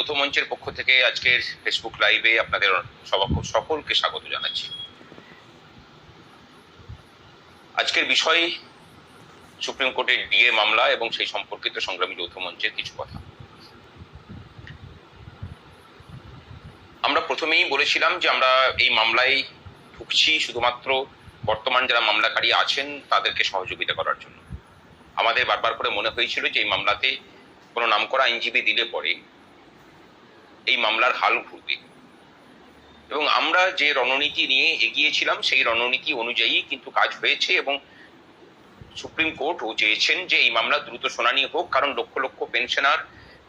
যৌথ মঞ্চের পক্ষ থেকে আজকের ফেসবুক লাইভে আপনাদের সকলকে স্বাগত জানাচ্ছি। আজকের বিষয় সুপ্রিম কোর্টের ডিএ মামলা এবং সেই সম্পর্কিত সংগ্রামী যৌথ মঞ্চের কিছু কথা। আমরা প্রথমেই বলেছিলাম যে আমরা এই মামলায় ঢুকছি শুধুমাত্র বর্তমান যারা মামলাকারী আছেন তাদেরকে সহযোগিতা করার জন্য। আমাদের বারবার করে মনে হয়েছিল যে এই মামলাতে কোনো নামকরা আইনজীবী দিলে পরে এই মামলার হাল ঘুরবে এবং আমরা যে রণনীতি নিয়ে এগিয়েছিলাম, সেই রণনীতি অনুযায়ী কিন্তু কাজ হয়েছে এবং সুপ্রিম কোর্টও চেয়েছেন যে এই মামলা দ্রুত শুনানি হোক, কারণ লক্ষ লক্ষ পেনশনার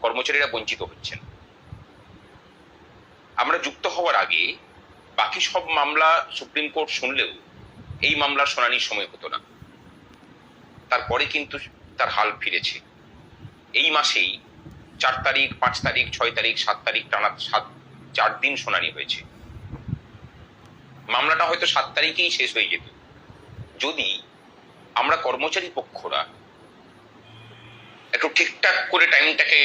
কর্মচারীরা বঞ্চিত হচ্ছেন। আমরা যুক্ত হওয়ার আগে বাকি সব মামলা সুপ্রিম কোর্ট শুনলেও এই মামলার শুনানির সময় হতো না। তারপরে কিন্তু তার হাল ফিরেছে। এই মাসেই চার তারিখ, পাঁচ তারিখ, ছয় তারিখ, সাত তারিখ টানা সাত, চার দিন শুনানি হয়েছে। মামলাটা হয়তো সাত তারিখেই শেষ হয়ে যেত। যদি আমরা কর্মচারী পক্ষরা একটু ঠিকঠাক করে টাইমটাকে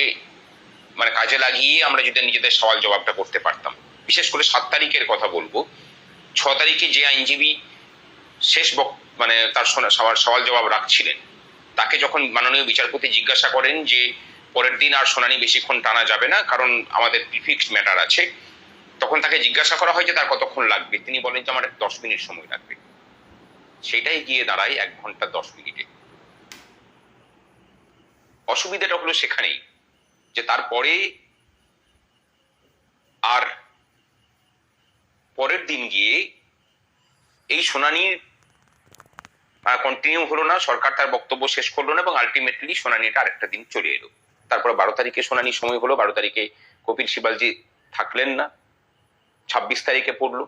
মানে কাজে লাগিয়ে আমরা যদি নিজেদের সওয়াল জবাবটা করতে পারতাম। বিশেষ করে সাত তারিখের কথা বলব। ছ তারিখে যে আইনজীবী শেষ মানে তার সওয়াল সওয়াল জবাব রাখছিলেন, তাকে যখন মাননীয় বিচারপতি জিজ্ঞাসা করেন যে পরের দিন আর শুনানি বেশিক্ষণ টানা যাবে না, কারণ আমাদের ফিক্সড ম্যাটার আছে। তখন তাকে জিজ্ঞাসা করা হয় যে তার কতক্ষণ লাগবে? তিনি বলেন যে আমার দশ মিনিট সময় লাগবে। সেটাই গিয়ে দাঁড়ায় এক ঘণ্টা দশ মিনিটে। অসুবিধাটা হলো সেখানেই যে তারপরে আর পরের দিন গিয়ে এই শুনানির কন্টিনিউ হলো না, সরকার তার বক্তব্য শেষ করল না এবং আলটিমেটলি শুনানিটা আরেকটা দিন চলে এলো। তারপর বারো তারিখে শুনানির সময় হলো, বারো তারিখে কপিল সিবালজি থাকলেন না, ছাব্বিশ তারিখে পড়ল।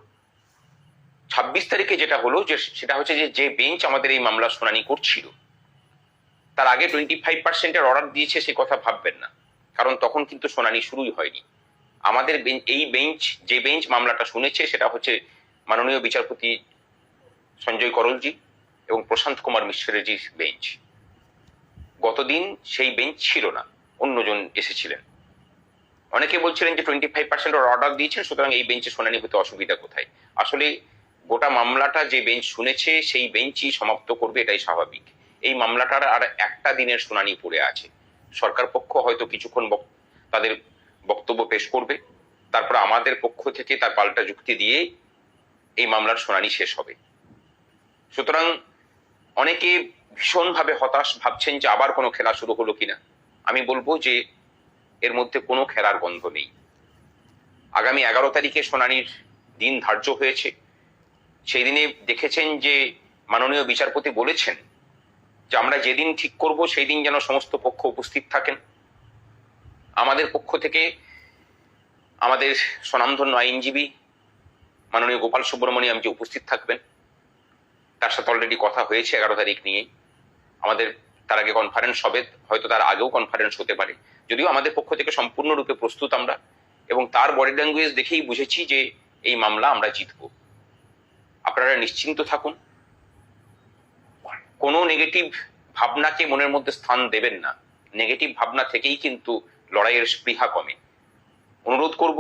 ছাব্বিশ তারিখে যেটা হলো যে সেটা হচ্ছে যে যে বেঞ্চ আমাদের এই মামলা শুনানি করছিল, তার আগে টোয়েন্টি ফাইভ পার্সেন্টের অর্ডার দিয়েছে সে কথা ভাববেন না, কারণ তখন কিন্তু শুনানি শুরুই হয়নি। আমাদের এই বেঞ্চ, যে বেঞ্চ মামলাটা শুনেছে সেটা হচ্ছে মাননীয় বিচারপতি সঞ্জয় করলজি এবং প্রশান্ত কুমার মিশ্রের বেঞ্চ। গতদিন সেই বেঞ্চ ছিল না। অন্যজন এসেছিলেন। অনেকে বলছিলেন যে টোয়েন্টি ফাইভ পার্সেন্ট অর্ডার দিয়েছেন, সুতরাং এই বেঞ্চে শুনানি হতে অসুবিধা কোথায়? আসলে গোটা মামলাটা যে বেঞ্চ শুনেছে, সেই বেঞ্চই সমাপ্ত করবে, এটাই স্বাভাবিক। এই মামলাটার আর একটা দিনের শুনানি পড়ে আছে। সরকার পক্ষ হয়তো কিছুক্ষণ তাদের বক্তব্য পেশ করবে। তারপর আমাদের পক্ষ থেকে তার পাল্টা যুক্তি দিয়ে এই মামলার শুনানি শেষ হবে। সুতরাং অনেকে ভীষণভাবে হতাশ ভাবছেন যে আবার কোনো খেলা শুরু হলো কিনা। আমি বলব যে এর মধ্যে কোনো খেলার গন্ধ নেই। আগামী এগারো তারিখে শুনানির দিন ধার্য হয়েছে। সেই দিনে দেখেছেন যে মাননীয় বিচারপতি বলেছেন যে আমরা যেদিন ঠিক করব সেই দিন যেন সমস্ত পক্ষ উপস্থিত থাকেন। আমাদের পক্ষ থেকে আমাদের স্বনামধন্য আইনজীবী মাননীয় গোপাল সুব্রমণিয়াম যে উপস্থিত থাকবেন, তার সাথে অলরেডি কথা হয়েছে এগারো তারিখ নিয়ে। আমাদের তার আগে কনফারেন্স হবে, হয়তো তার আগেও কনফারেন্স হতে পারে। যদিও আমাদের পক্ষ থেকে সম্পূর্ণরূপে প্রস্তুত আমরা, এবং তার বডি ল্যাঙ্গুয়েজ দেখেই বুঝেছি যে এই মামলা আমরা জিতব। আপনারা নিশ্চিন্ত থাকুন, কোনো নেগেটিভ ভাবনাকে মনের মধ্যে স্থান দেবেন না। নেগেটিভ ভাবনা থেকেই কিন্তু লড়াইয়ের স্পৃহা কমে। অনুরোধ করব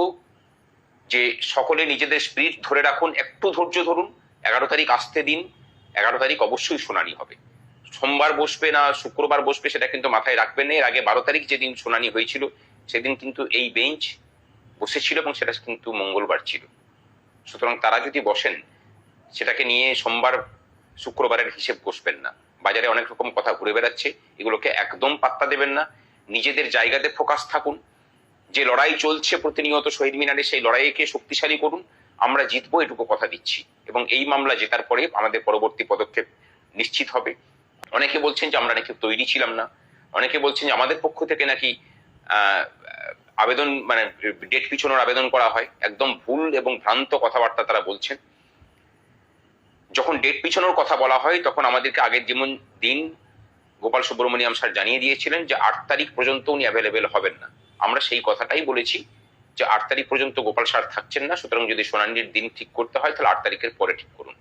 যে সকলে নিজেদের স্পিরিট ধরে রাখুন, একটু ধৈর্য ধরুন। এগারো তারিখ আসতে দিন, এগারো তারিখ অবশ্যই শুনানি হবে। সোমবার বসবে না, শুক্রবার বসবে সেটা কিন্তু মাথায় রাখবেন না। এর আগে বারো তারিখ যেদিন শুনানি হয়েছিল, সেদিন কিন্তু এই বেঞ্চ বসেছিল এবং সেটা কিন্তু মঙ্গলবার ছিল। সুতরাং তারা যদি বসেন, সেটাকে নিয়ে সোমবার শুক্রবারের হিসেব বসবেন না। বাজারে অনেক রকম কথা ঘুরে বেড়াচ্ছে, এগুলোকে একদম পাত্তা দেবেন না। নিজেদের জায়গাতে ফোকাস থাকুন। যে লড়াই চলছে প্রতিনিয়ত শহীদ মিনারে, সেই লড়াইকে শক্তিশালী করুন। আমরা জিতবো, এটুকু কথা দিচ্ছি। এবং এই মামলা জেতার পরে আমাদের পরবর্তী পদক্ষেপ নিশ্চিত হবে। অনেকে বলছেন যে আমরা নাকি তৈরি ছিলাম না। অনেকে বলছেন যে আমাদের পক্ষ থেকে নাকি আবেদন মানে ডেট পিছনোর আবেদন করা হয়। একদম ভুল এবং ভ্রান্ত কথাবার্তা তারা বলছেন। যখন ডেট পিছনোর কথা বলা হয়, তখন আমাদেরকে আগের যেমন দিন গোপাল সুব্রমণিয়াম স্যার জানিয়ে দিয়েছিলেন যে আট তারিখ পর্যন্ত উনি অ্যাভেলেবেল হবেন না। আমরা সেই কথাটাই বলেছি যে আট তারিখ পর্যন্ত গোপাল স্যার থাকছেন না। সুতরাং যদি শুনানির দিন ঠিক করতে হয়, তাহলে আট তারিখের পরে ঠিক করুন।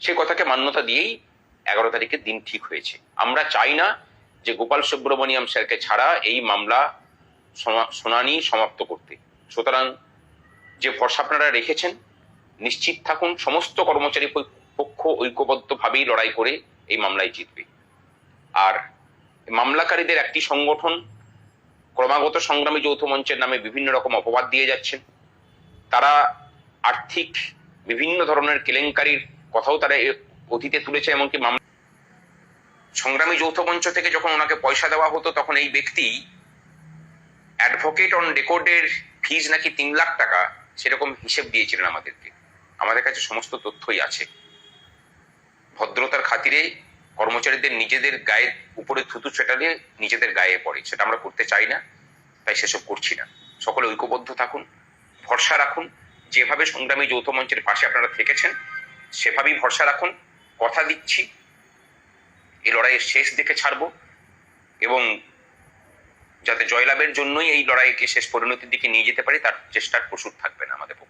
সেই কথাকে মান্যতা দিয়েই এগারো তারিখের দিন ঠিক হয়েছে। আমরা চাই না যে গোপাল সুব্রমণিয়াম স্যারকে ছাড়া এই মামলা শুনানি সমাপ্ত করতে। সুতরাং যে ভরসা আপনারা রেখেছেন, নিশ্চিত থাকুন, সমস্ত কর্মচারী পক্ষ- ঐক্যবদ্ধভাবেই লড়াই করে এই মামলায় জিতবে। আর মামলাকারীদের একটি সংগঠন ক্রমাগত সংগ্রামী যৌথ মঞ্চের নামে বিভিন্ন রকম অপবাদ দিয়ে যাচ্ছেন। তারা আর্থিক বিভিন্ন ধরনের কেলেঙ্কারির কথাও তারা অতীতে তুলেছে এমনকি মামলা সংগ্রামী যৌথ মঞ্চ থেকে যখন ওনাকে পয়সা দেওয়া হতো, তখন এই ব্যক্তি অ্যাডভোকেট অন রেকর্ডের ফিজ নাকি তিন লাখ টাকা সেরকম হিসেব দিয়েছিলেন আমাদেরকে। আমাদের কাছে সমস্ত তথ্যই আছে। ভদ্রতার খাতিরে কর্মচারীদের নিজেদের গায়ের উপরে থুতু ছেটালে নিজেদের গায়ে পড়ে। সেটা আমরা করতে চাই না, তাই সেসব করছি না। সকলে ঐক্যবদ্ধ থাকুন, ভরসা রাখুন। যেভাবে সংগ্রামী যৌথ মঞ্চের পাশে আপনারা থেকেছেন, সেভাবেই ভরসা রাখুন। কথা দিচ্ছি। এই লড়াইয়ের শেষ দেখে ছাড়বো এবং যাতে জয়লাভের জন্যই এই লড়াইকে শেষ পরিণতির দিকে নিয়ে যেতে পারি, তার চেষ্টার প্রসুর থাকবে না আমাদের পক্ষে